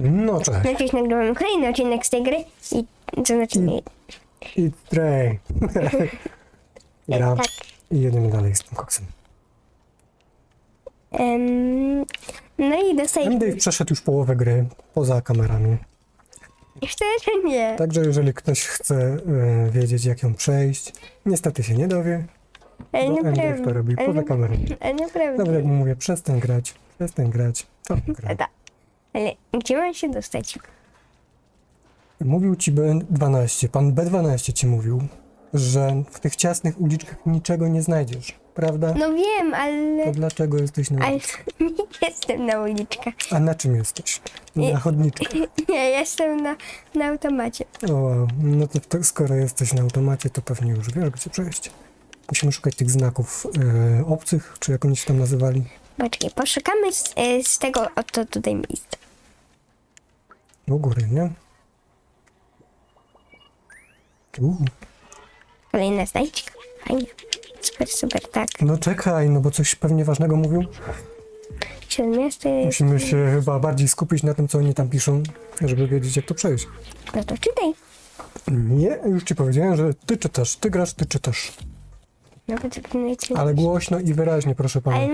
No cześć. No dziś nagrywamy kolejny odcinek z tej gry i to znaczy nie, I. Gra. tak. I jedziemy dalej z tym koksem. Em, no i dostaliśmy... Dave przeszedł już połowę gry poza kamerami. Szczerze nie. Także jeżeli ktoś chce e, wiedzieć jak ją przejść, niestety się nie dowie, Ale bo Dave to robi poza nie- kamerami. Ale naprawdę. Dobra, jak mówię, przestań grać, przestań grać, to gra. Da. Ale gdzie mam się dostać? Mówił ci B12, pan B12 ci mówił, że w tych ciasnych uliczkach niczego nie znajdziesz, prawda? No wiem, ale... To dlaczego jesteś na Ale uliczce? nie jestem na uliczkach. A na czym jesteś? Na chodniczkach. Nie, jestem na, na automacie. O, no to, to skoro jesteś na automacie, to pewnie już wiesz, gdzie przejść. Musimy szukać tych znaków e, obcych, czy jak oni się tam nazywali. Poczekaj, poszukamy z, e, z tego oto tutaj miejsca. U góry, nie? U, Kolejna znajdźka. Fajnie. Super, super, tak. no czekaj, no bo coś pewnie ważnego mówił. Śródmieście jest... Musimy się chyba bardziej skupić na tym, co oni tam piszą, żeby wiedzieć, jak to przejść. No to czytaj. Nie, już ci powiedziałem, że ty czytasz, ty grasz, ty czytasz. No to zapinajcie. Ale głośno i wyraźnie, proszę pana. Ale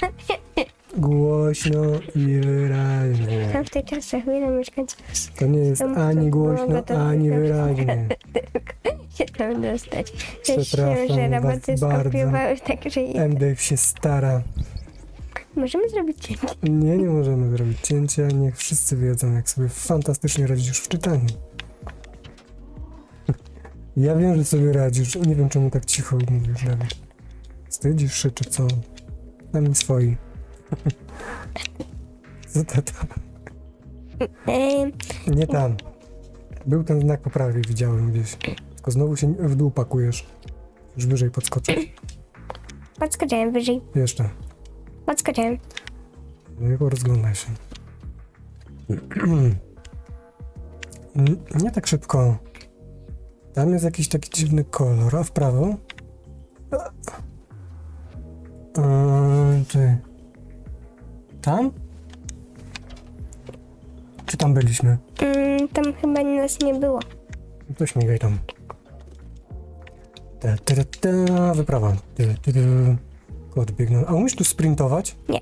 Głośno i wyraźnie. tam w tej czasach chwilę mieszkańców To nie jest Tam ani głośno, to ani wyraźnie. się tam dostać. Przepraszam się, że was roboty bardzo. skopiowały tak, że i... M-Dave się stara. Możemy zrobić cięcie. Nie, nie możemy zrobić cięcia. Niech wszyscy wiedzą, jak sobie fantastycznie radzisz w czytaniu. Ja wiem, że sobie radzisz. Nie wiem, czemu tak cicho mówisz, Dawid. Wstydzisz się, czy co? Nami swoi. Co to tam? Nie tam. Był ten znak po prawej, widziałem gdzieś. Tylko znowu się w dół pakujesz. Już wyżej podskoczysz. podskoczyłem wyżej. Jeszcze. Podskoczyłem. No i rozglądaj się. N- Nie tak szybko. Tam jest jakiś taki dziwny kolor, a w prawo? Eee, czy... Tam? Czy tam byliśmy? Mm, tam chyba nas nie było. To śmigaj tam. Ta, ta, ta, ta, wyprawa. Ta, ta, ta. Kod biegną. A umiesz tu sprintować? Nie.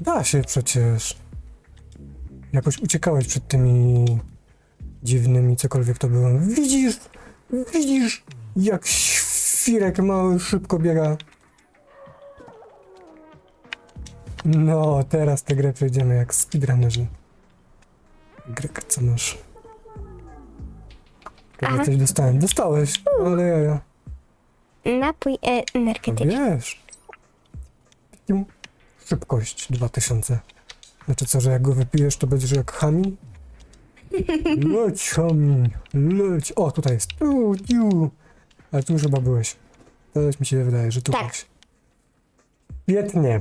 Da się przecież. Jakoś uciekałeś przed tymi dziwnymi, cokolwiek to było. Widzisz? Widzisz? Jak świrek mały szybko biega. No, teraz tę grę przejdziemy jak speedrunnerzy. Greka, co masz? Aha. coś dostałem. Dostałeś, ale ja, ja. Napój e, energetyczny. wiesz. Piu. Szybkość 2000. Znaczy co, że jak go wypijesz, to będziesz jak Hami? Leć, Hami, leć. O, tutaj jest. Ale tu już chyba byłeś. Teraz mi się wydaje, że tu Tak. byłeś. Świetnie.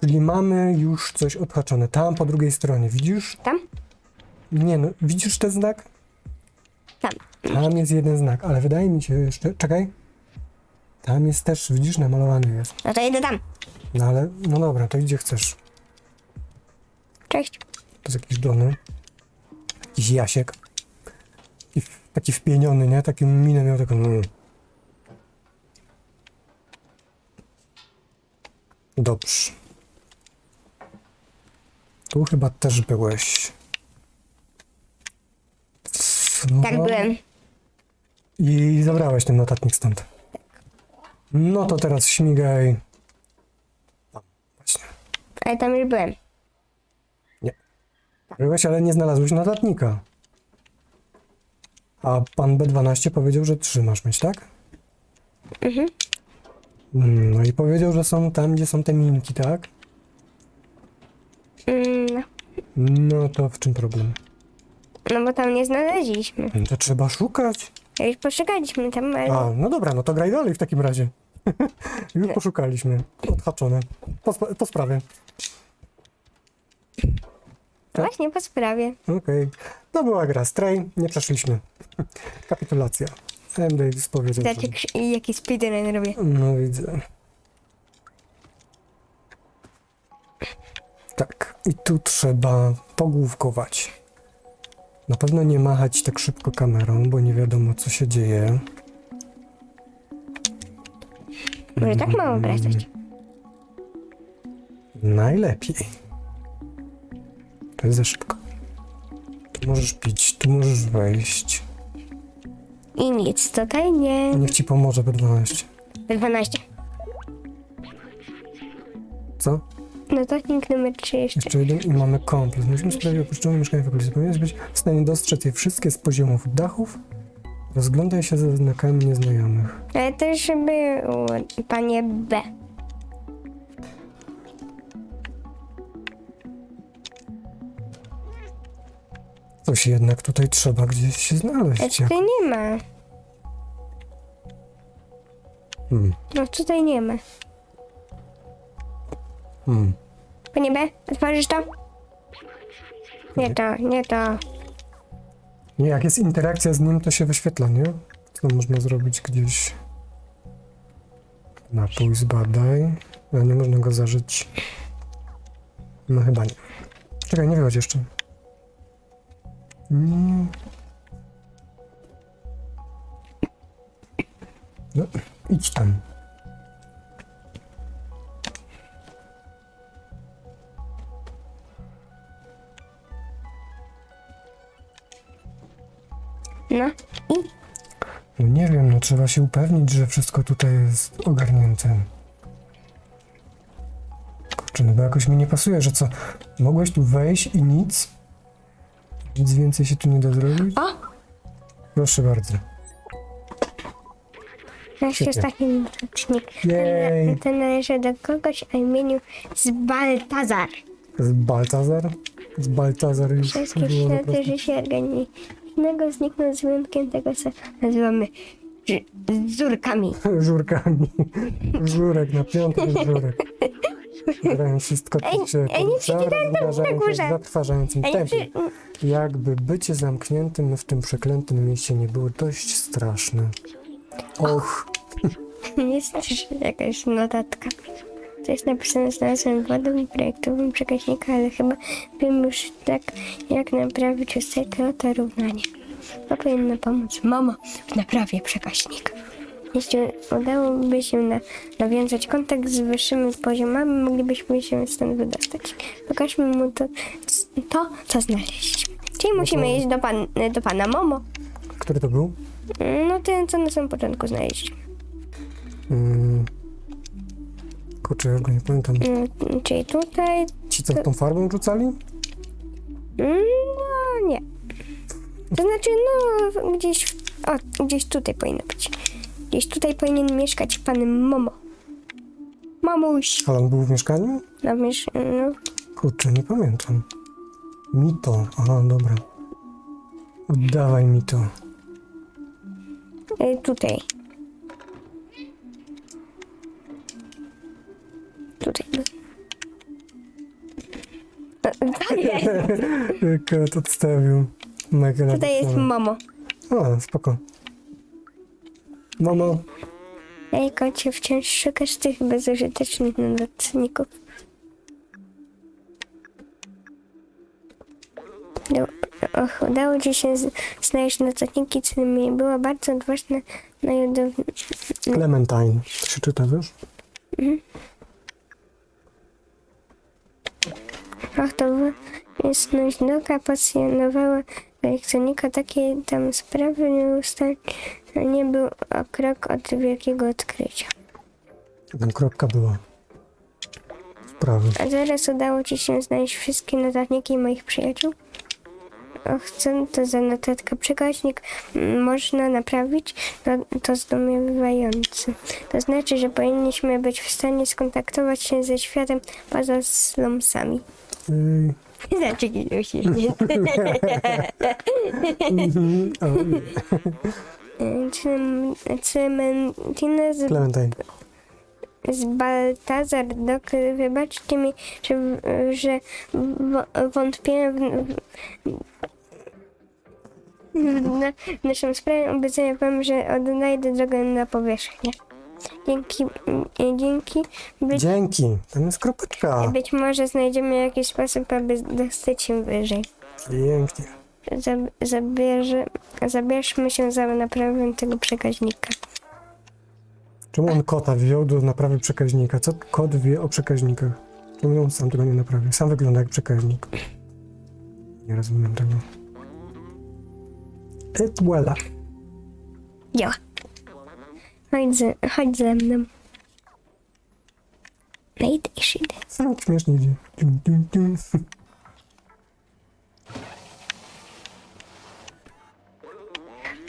Czyli mamy już coś odhaczone. Tam po drugiej stronie, widzisz? Tam? Nie no, widzisz ten znak? Tam. Tam jest jeden znak, ale wydaje mi się jeszcze... Czekaj. Tam jest też, widzisz, namalowany jest. No to idę tam. No ale, no dobra, to gdzie chcesz? Cześć. To jest jakiś Johnny. Jakiś Jasiek. Taki, taki wpieniony, nie? Taką minę miał taką... Mm. Dobrze. Tu chyba też byłeś. No, Tak byłem. I zabrałeś ten notatnik stąd. No to teraz śmigaj. Tam, właśnie. Ale tam już byłem. Byłeś, ale nie znalazłeś notatnika. A pan B12 powiedział, że trzy masz mieć, tak? Mhm. Mm, No i powiedział, że są tam, gdzie są te minki, tak? Mm, no. To w czym problem? no bo tam nie znaleźliśmy. No to trzeba szukać. Już poszukaliśmy tam, ale... A, no dobra, no to graj dalej w takim razie. Już poszukaliśmy. Odhaczone. Po, sp- po sprawie. tak? Właśnie po sprawie. Okej. To była gra Stray. Nie przeszliśmy. Kapitulacja. M. Davis powiedział, że... Znaczy, krz- jaki speedrun robię. No widzę. I tu trzeba pogłówkować. Na pewno nie machać tak szybko kamerą, bo nie wiadomo co się dzieje. Może tak mało wracać. Najlepiej. To jest za szybko. Tu możesz pić, tu możesz wejść. I nic tutaj nie. Niech ci pomoże B12. 12. Co? Notatnik numer 30. Jeszcze jeden i mamy komplet. Musimy sprawić opuszczone mieszkanie w okolicy. Powinieneś być w stanie dostrzec je wszystkie z poziomów dachów. Rozglądaj się za znakami nieznajomych. Ale też było, panie B. Coś jednak tutaj trzeba gdzieś się znaleźć. tutaj nie ma. Hmm. No tutaj nie ma. Hmm. Panie B, otworzysz to? Nie to, nie to. Nie, jak jest interakcja z nim, to się wyświetla, nie? Co można zrobić gdzieś? Napój zbadaj. No nie można go zażyć. No chyba nie. Czekaj, nie wychodź jeszcze. Nie. No, idź tam. No i No nie wiem, no trzeba się upewnić, że wszystko tutaj jest ogarnięte. Kurczę, no bo jakoś mi nie pasuje, że co? Mogłeś tu wejść i nic? Nic więcej się tu nie da zrobić? O! Proszę bardzo. nasz Świetnie. ostatni notatnik. Jej. Ten należy do kogoś o imieniu Zbaltazar. Z Baltazar? Z Baltazar już Wszystkie było ślady naprawdę. życia organicznego znikną z wyjątkiem tego, co nazywamy ż- zurkami. Żurkami. Żurek na piątym żurek. To się ej, nie przeczytałem tam się w zatrważającym Ej, tempie. Jakby bycie zamkniętym w tym przeklętym mieście nie było dość straszne. Och, Jest też jakaś notatka. To jest napisane znalazłem wodę i projektowym przekaźnika, ale chyba wiem już tak, jak naprawić ostatnie to równanie. To powinno pomóc mamo w naprawie przekaźnika. Jeśli udałoby się na, nawiązać kontakt z wyższymi poziomami, moglibyśmy się stąd wydostać. Pokażmy mu to, to co znaleźliśmy. Czyli musimy iść do, pan, do pana Momo. który to był? No ten, co na samym początku znaleźliśmy. Mm. Kurczę, już go nie pamiętam. Mm, Czyli tutaj Ci, co tą farbą rzucali? Mm, No nie. To znaczy, no gdzieś, o, gdzieś tutaj powinno być. Gdzieś tutaj powinien mieszkać pan Momo. Mamuś. Ale on był w mieszkaniu? No, miesz, no, Kurczę, nie pamiętam. Mi to. Aha, dobra. Oddawaj mi to. y, tutaj. Tutaj. Kot odstawił. Mega Tutaj jest napisane. Momo. O, spoko. Mamo, Ej, kocie, wciąż szukasz tych bezużytecznych notatników. Do, och, udało ci się z, znaleźć notatniki, co mi była bardzo odważna na jodowni. Clementine. To się czyta, wiesz? Och, to jasność doka pasjonowała kolekcjonika. Takie tam sprawy nieustannie był o krok od wielkiego odkrycia. Tam kropka była. Sprawy. A zaraz udało ci się znaleźć wszystkie notatniki moich przyjaciół? Och, co to za notatka? Przekaźnik można naprawić? To, to zdumiewające. To znaczy, że powinniśmy być w stanie skontaktować się ze światem poza slumsami. Ej. Znaczy, Gilusi. Mhm. O, Cementina z, Clementine. z Baltazar Dok, wybaczcie mi, że, że wo- wątpię w, w, na- w naszą sprawę. Obiecuję wam, że odnajdę drogę na powierzchnię. Dzięki, mm, dzięki być, Dzięki. Tam jest kropeczka. być może znajdziemy jakiś sposób, aby dostać się wyżej. Pięknie. Zab- zabierze, zabierzmy się za naprawę tego przekaźnika. Czemu on kota wziął do naprawy przekaźnika? Co kot wie o przekaźnikach? Czemu on sam tego nie naprawił? Sam wygląda jak przekaźnik. Nie rozumiem tego. It well. Działa. Chodź ze, chodź ze mną. No i też. No, śmiesznie idzie. Tum, tum, tum.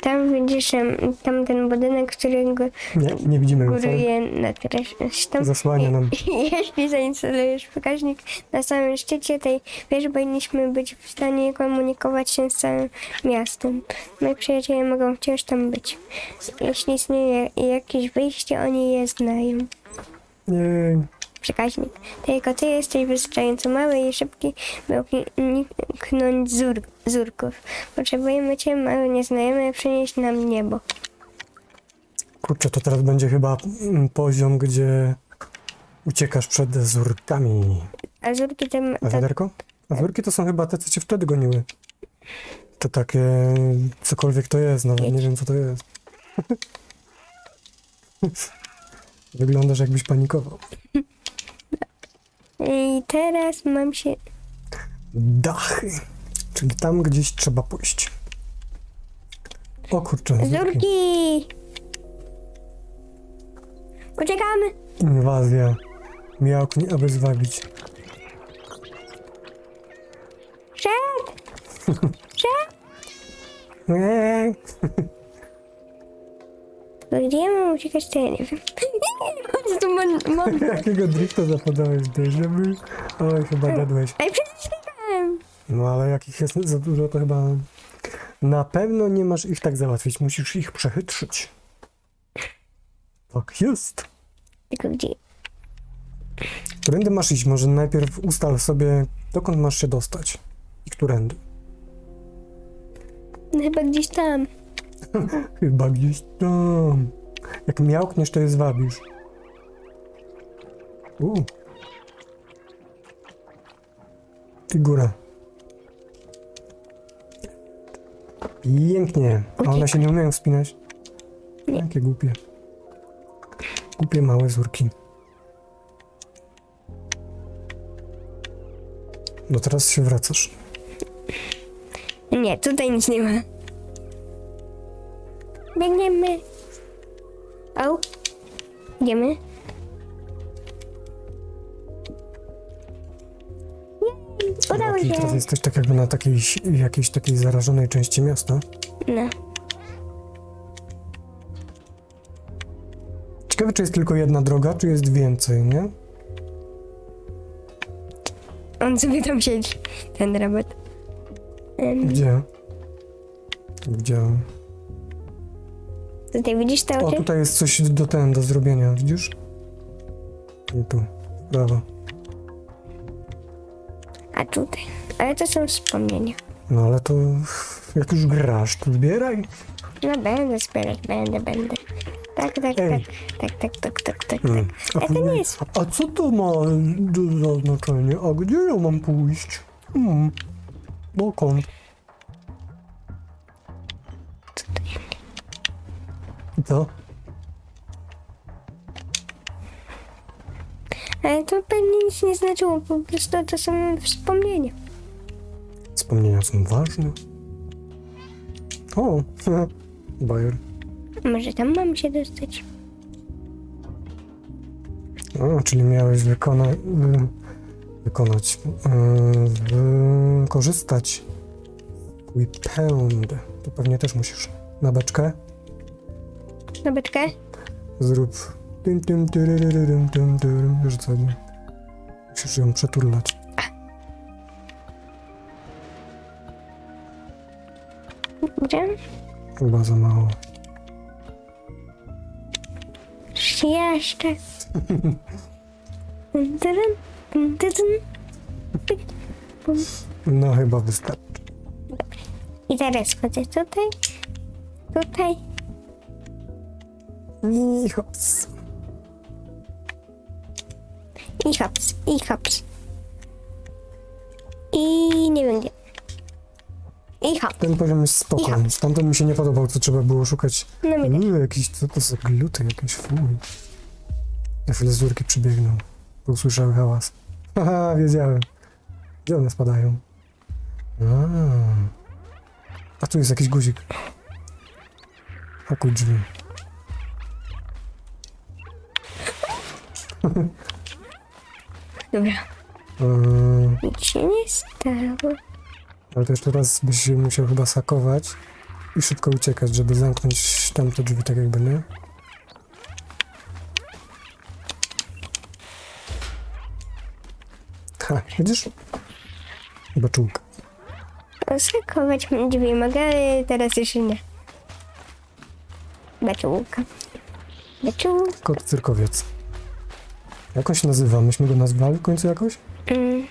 Tam widzisz em, tam ten budynek, którego Nie, nie widzimy go. co? góruje nad resztą. Zasłania nam. Jeśli zainstalujesz pokaźnik na samym szczycie tej wieży, powinniśmy być w stanie komunikować się z całym miastem. Moi przyjaciele mogą wciąż tam być. Jeśli istnieje jakieś wyjście, oni je znają. Nie, Przekaźnik. Tylko ty jesteś wystarczająco mały i szybki, by uniknąć zur, zurków. Potrzebujemy cię, mały nieznajomy, przynieść nam niebo. kurczę, to teraz będzie chyba mm, poziom, gdzie uciekasz przed zurkami. A zurki te... A wiaderko? A zurki to są chyba te, co cię wtedy goniły. To takie, cokolwiek to jest, nawet nie wiem co to jest. Wyglądasz jakbyś panikował. I teraz mam się... Dachy. Czyli tam gdzieś trzeba pójść. O kurczę, zurki. Uciekamy! Inwazja. Miałknie, aby zwabić. Szedł! Szedł! Eee. Gdzie ja mam uciekać, to ja nie wiem. Chodź tu, mon, mon. Jakiego drifta zapodałeś do żeby... Oj, chyba gadłeś. Ej, przecież czekałem! No ale jakich jest za dużo, to chyba... Na pewno nie masz ich tak załatwić. Musisz ich przechytrzyć. Tak jest. Tylko gdzie? Którędy masz iść? Może najpierw ustal sobie, dokąd masz się dostać. I którędy. No chyba gdzieś tam. Chyba gdzieś tam. Jak miałkniesz, to je zwabisz. U. Ty góra. Pięknie. A one się nie umieją wspinać? Nie. Jakie głupie. Głupie małe zurki. No teraz się wracasz. Nie, tutaj nic nie ma. Biegniemy. Au. Idziemy. Jej, udało się. teraz jesteś tak jakby na takiej, jakiejś takiej zarażonej części miasta. No. Ciekawe, czy jest tylko jedna droga, czy jest więcej, nie? On sobie tam siedzi, ten robot. Em, Gdzie? Widziałem. Tutaj widzisz te O, oczy? tutaj jest coś do ten, do zrobienia, widzisz? I tu, prawo. A tutaj. Ale to są wspomnienia. No ale to jak już grasz, to zbieraj. No będę zbierać, będę, będę. Tak, tak, Ej. tak, tak, tak, tak, tak, tak, tak. A, Ale to później- nie jest. a co to ma do- za znaczenie? A gdzie ja mam pójść? Hmm. Dokąd? I co? Ale to pewnie nic nie znaczyło, po prostu to są wspomnienia. Wspomnienia są ważne. O, Bayer. Może tam mam się dostać. A, czyli miałeś wykona wy wykonać, yy, wykorzystać swój pęd. To pewnie też musisz. Na beczkę Na beczkę? zrób tym, co? Musisz ją przeturlać. Gdzie? Chyba za mało. Jeszcze. No chyba wystarczy. I teraz wchodzę tutaj, tutaj. I hops. I hops, i hops. I nie wiem gdzie. I hop. Ten poziom jest spoko. Ja. Tamten mi się nie podobał, co trzeba było szukać. No mi Nie, jakiś, co to za gluty, jakieś fuj. Na chwilę z durki przybiegną, bo usłyszały hałas. Haha, wiedziałem. Gdzie one spadają? A, A tu jest jakiś guzik. Hakuj drzwi. Dobra. Eee, Nic się nie stało. ale to jeszcze raz byś musiał chyba sakować i szybko uciekać, żeby zamknąć tamte drzwi tak jakby, nie? Ha, widzisz? Chyba czułka. Osakować drzwi mogę, ale teraz jeszcze nie. Beczułka. Beczułka. Kot cyrkowiec. Jak on się nazywa? Myśmy go nazwali w końcu jakoś? Mm.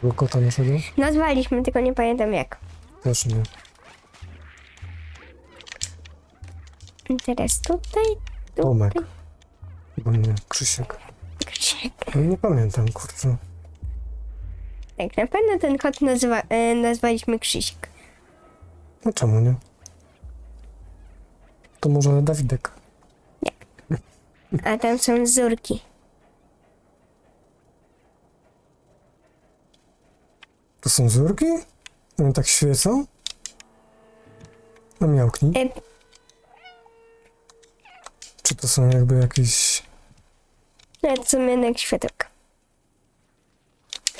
Tego kota naszego? Nazwaliśmy, tylko nie pamiętam jak. Też nie. Teraz tutaj, Tomek. tutaj. Chyba nie. Krzysiek. Krzysiek. No, nie pamiętam, kurczę. Tak, na pewno ten kot nazywa, e, nazwaliśmy Krzysiek. No czemu nie? To może Dawidek. A tam są zurki. To są zurki? One tak świecą? No miałknij. E, Czy to są jakby jakieś... no jednak światełka.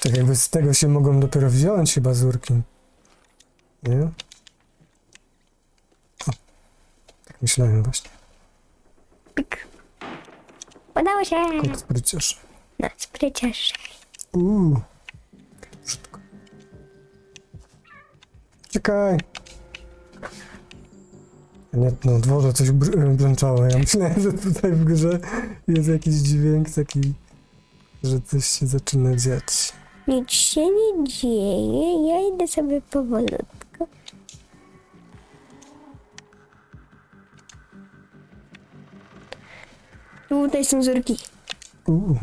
Tak jakby z tego się mogą dopiero wziąć chyba zurki. Nie? O, tak myślałem właśnie. Pik. Udało się. Kot spryciarz. Na spryciarz. Uuu. Czekaj. Nie, no, w dworze coś br- brzęczało. Ja myślałem, że tutaj w grze jest jakiś dźwięk taki, że coś się zaczyna dziać. Nic się nie dzieje, ja idę sobie powolutku. Tutaj są zurki. Uuu.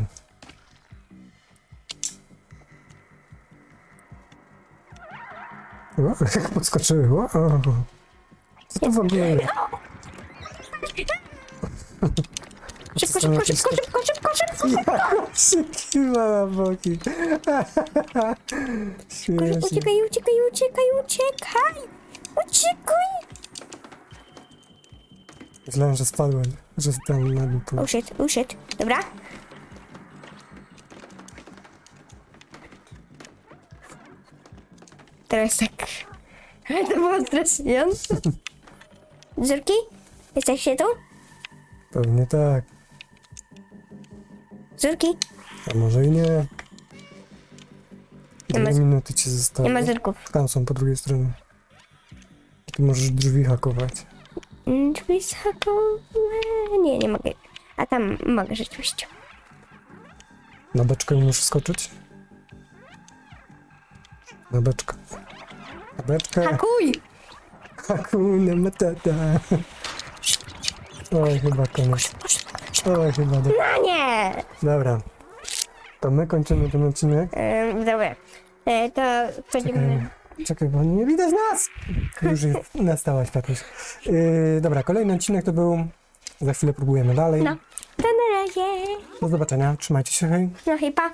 jak podskoczyły. Co to w ogóle jest? Szybko, szybko, szybko, szybko, szybko, szybko. Kiwa na boki. Uciekaj, uciekaj, uciekaj, uciekaj! Uciekaj! Myślałem, że spadłem, że tam na dół. Uszedł, uszedł. Dobra. Teraz to było stresujące. Zurki? Jesteście tu? Pewnie tak. Zurki? A może i nie. Ma Dwie z- minuty ci zostały. Nie ma zurków. Tam są po drugiej stronie. Ty możesz drzwi hakować. Mm, Drzwi zahakowe. Nie, nie mogę. A tam mogę rzeczywiście. Na beczkę muszę skoczyć? Na beczkę. Beczkę. Hakuj! Hakuna matata. Oj, chyba koniec. Oj, chyba do... No nie! Dobra. To my kończymy ten odcinek. Ym, dobra. E, to. Czekaj, czekaj, bo nie widać nas! Już jest, nastała światłość. Yy, dobra, kolejny odcinek to był... Za chwilę próbujemy dalej. No. To na razie. Do zobaczenia, trzymajcie się, hej. No chyba.